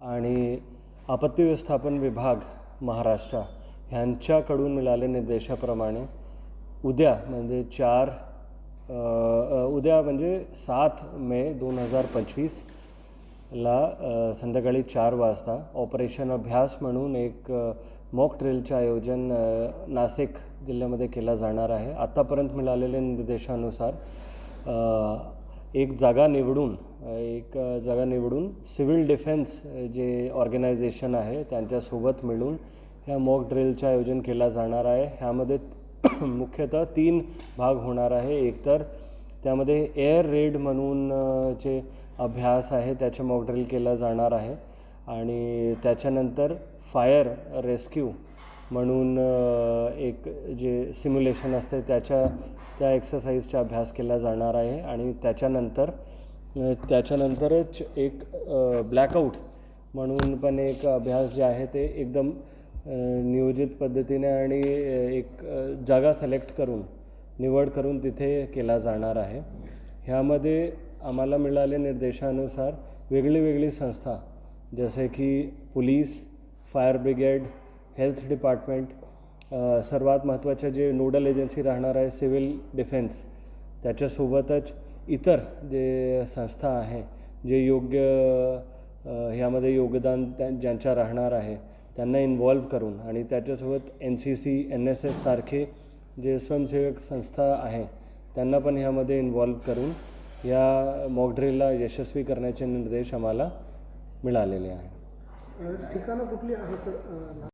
आणि आपत्ती व्यवस्थापन विभाग महाराष्ट्र ह्यांच्याकडून मिळाले निर्देशाप्रमाणे उद्या म्हणजे चार उद्या म्हणजे सात मे दोन हजार पंचवीस ला संध्याकाळी चार वाजता ऑपरेशन अभ्यास म्हणून एक मॉक ड्रिलचं आयोजन नाशिक जिल्ह्यामध्ये केला जाणार आहे. आत्तापर्यंत मिळालेल्या निर्देशानुसार एक जागा निवडून एक जागा निवडून सिव्हिल डिफेन्स जे ऑर्गनायझेशन आहे त्यांच्यासोबत मिळून ह्या मॉक ड्रिलचं आयोजन केला जाणार आहे. ह्यामध्ये मुख्यतः तीन भाग होणार आहे. एकतर त्यामध्ये एअर रेड म्हणून जे अभ्यास आहे त्याचे मॉक ड्रिल केला जाणार आहे. आणि त्याच्यानंतर फायर रेस्क्यू म्हणून एक जे सिम्युलेशन असते त्याच्या त्या एक्सरसाइजचा अभ्यास केला जाणार आहे. आणि त्याच्यानंतर त्याच्यानंतरच एक ब्लॅकआउट म्हणून पण एक अभ्यास जे आहे ते एकदम नियोजित पद्धतीने आणि एक जागा सिलेक्ट करून निवड करून तिथे केला जाणार आहे. ह्यामध्ये आम्हाला मिळाले निर्देशानुसार वेगळी वेगळी संस्था जसे की police fire brigade health department सर्वात महत्त्वाच्या जे नोडल एजन्सी राहणार आहे सिव्हिल डिफेन्स त्याच्यासोबतच इतर जे संस्था आहे जे योग्य ह्यामध्ये योगदान त्या ज्यांच्या राहणार आहे त्यांना इन्व्हॉल्व करून आणि त्याच्यासोबत N C C N S S सारखे जे स्वयंसेवक संस्था आहे त्यांना पण ह्यामध्ये इन्व्हॉल्व करून या मॉकड्रिलला यशस्वी करण्याचे निर्देश आम्हाला मिळालेले आहे ठिकाणं कुठली आहे सर?